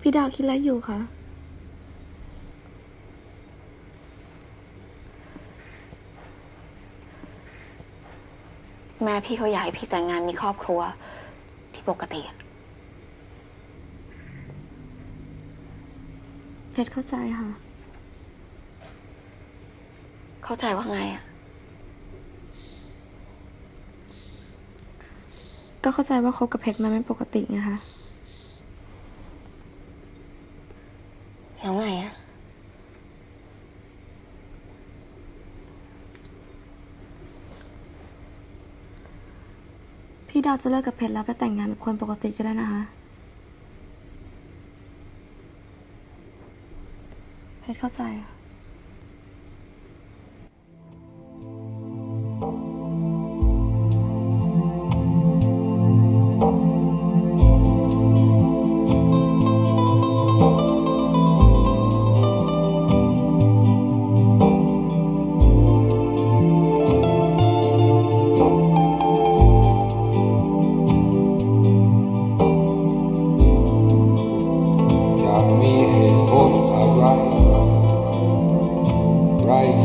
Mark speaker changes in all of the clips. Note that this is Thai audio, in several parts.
Speaker 1: พี่ดาวคิดอะไรอยู่คะ
Speaker 2: แม่พี่เขาอยากให้พี่แต่งงานมีครอบครัวที่ปกติอะ
Speaker 1: เพชรเข้าใจค่ะ
Speaker 2: เข้าใจว่าไงอะ
Speaker 1: ก็เข้าใจว่าคบกับเพชรมันไม่ปกติไงคะ
Speaker 2: แล้วไงอะ
Speaker 1: พี่ดาวจะเลิกกับเพชรแล้วไปแต่งงานแบบคนปกติก็ได้นะคะ เพชรเข้าใจค่ะ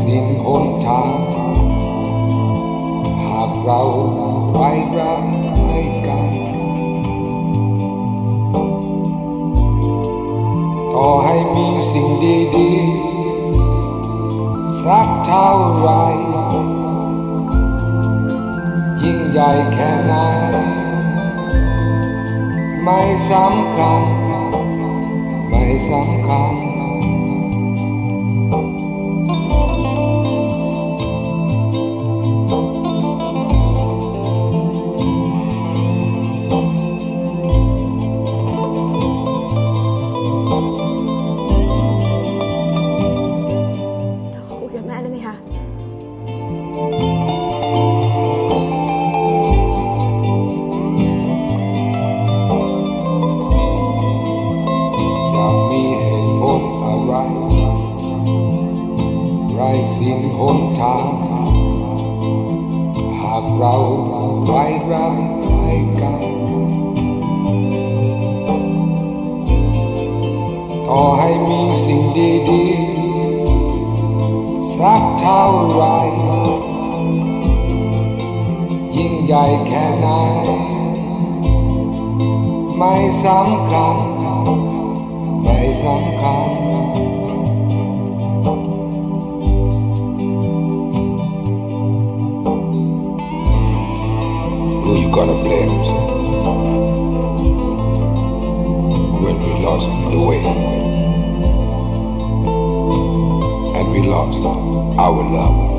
Speaker 3: สิ้นหนทาง หากเราไว้รักให้กันต่อให้มีสิ่งดีๆ สักเท่าไร ยิ่งใหญ่แค่ไหนไม่สำคัญ ไม่สำคัญ
Speaker 1: ไร
Speaker 3: สิ้นหนทางหากเราไว้รักให้กันต่อให้มีสิ่งดีๆสักเท่าไร ยิ่งใหญ่แค่ไหนไม่สำคัญ ไม่สำคัญ gonna blame when we lost the way and we lost our love?